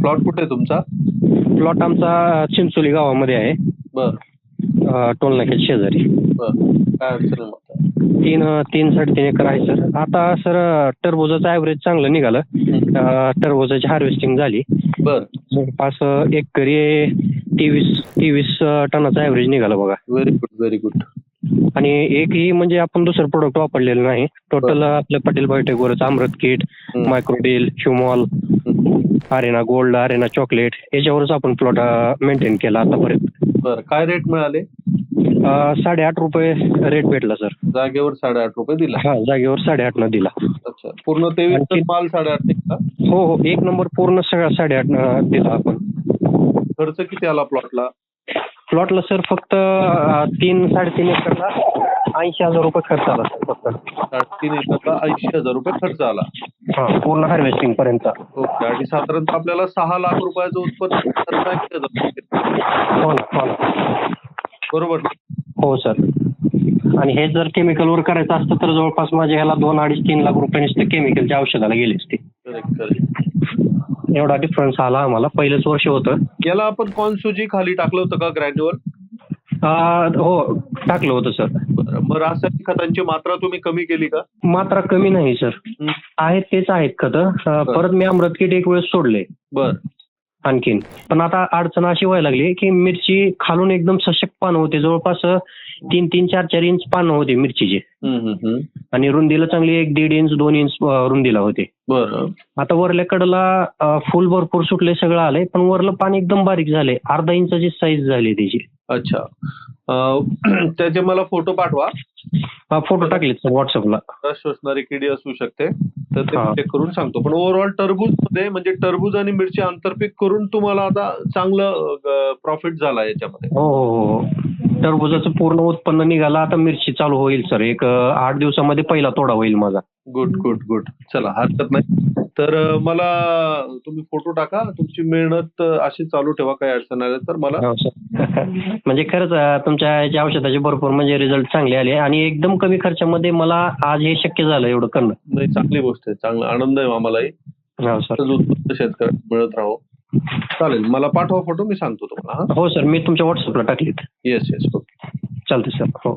Plot कुठे आहे तुमचा? प्लॉट आमचा चिंचोली गावामध्ये आहे. बर. अं, टोलनाक्याच्या शेजारी. बर. काय अडचण आहे मग तीन तीन साडेतीन एकर आहे सर. आता सर टरबुजाचं ॲव्हरेज चांगलं निघालं. अं, टरबुजाची हार्वेस्टिंग झाली. बर. जवळपास अं, एकरी तेवीस तेवीस अं, टनाचा ॲव्हरेज निघाला बघा. व्हेरी गुड व्हेरी गुड आणि एकही म्हणजे आपण दुसरं प्रोडक्ट वापरलेलं नाही. टोटल आपल्या Patel बायोटेकवरच Amrut kit hmm. Microdel Humol arena gold arena chocolate याच्यावरच आपण प्लॉट मेंटेन केला आतापर्यंत. बर काय रेट मिळाले? साडेआठ रुपये रेट भेटला सर जागेवर साडेआठ रुपये दिला. हा जागेवर साडेआठनं दिला. अच्छा पूर्ण तेवीस आणखी- माल साडेआठ ते का हो हो एक नंबर पूर्ण सगळा साडेआठनं दिला आपण. खर्च किती आला प्लॉटला प्लॉटला सर फक्त अं, तीन साडेतीन एकरला. ऐंशी हजार रुपये खर्च आला सर फक्त. तीन एकरला ऐंशी हजार रुपये खर्च आला. हा पूर्ण हार्वेस्टिंग पर्यंत. ओके आणि साधारणतः आपल्याला सहा लाख रुपयाचं उत्पन्न साधारण ऐंशी हजार रुपये. हो ना हो ना. बरोबर. ना? हो सर. आणि हे जर केमिकलवर करायचं असतं तर जवळपास माझ्या ह्याला दोन अडीच तीन लाख रुपये नुसते केमिकलच्या औषधाला गेले असते. एवढा डिफरन्स आला आम्हाला. पहिलंच वर्ष होतं. याला आपण कॉर्न सुजी खाली टाकलं होतं का ग्रॅन्युअल हो टाकलं होतं सर. बरं मग रासायनिक खतांची मात्रा तुम्ही कमी केली का? मात्रा कमी नाही सर. हं. आहेत तेच आहेत खतं. अं, परत मी अमृत किट एक वेळेस सोडले. बर. आणखीन. पण आता अडचण अशी व्हायला लागली की मिरची खालून एकदम सशक पानं होते. जवळपास तीन तीन चार चार इंच पानं होते मिरचीचे. आणि रुंदीला चांगली एक दीड इंच दोन इंच अं, रुंदीला होते. बरं. आता वरल्या कडला फुल भरपूर सुटले सगळं आलंय. पण वरलं पाणी एकदम बारीक झालंय. अर्धा इंचाची साईज झाली त्याची. अच्छा. अं, त्याचे मला फोटो पाठवा. हा फोटो टाकलेत सर व्हॉट्सअपला शोषणारी किडी असू शकते तर ते हा. चेक करून सांगतो. पण ओव्हरऑल टरबूजमध्ये म्हणजे टरबूज आणि मिरची आंतरपीक करून तुम्हाला आता चांगलं प्रॉफिट झाला याच्यामध्ये. हो हो हो टरबुजाचं पूर्ण उत्पन्न निघालं आता मिरची चालू होईल सर. एक अं, आठ दिवसामध्ये पहिला तोडा होईल माझा. गुड गुड गुड चला हरकत नाही. तर मला तुम्ही फोटो टाका. तुमची मेहनत अशी चालू ठेवा काही अडचण आल्या तर मला. हो म्हणजे खरंच तुमच्या याच्या औषधाचे भरपूर म्हणजे रिझल्ट चांगले आले आणि एकदम कमी खर्चामध्ये मला आज हे शक्य झालं एवढं करणं. नाही चांगली गोष्ट आहे. चांगला आनंद आहे आम्हालाही. हो शेतकरी मिळत राहो. चालेल मला पाठवा फोटो मी सांगतो तुम्हाला हा. सर. मी तुमच्या व्हॉट्सअपला टाकलीत. येस येस ओके चालते सर. हो.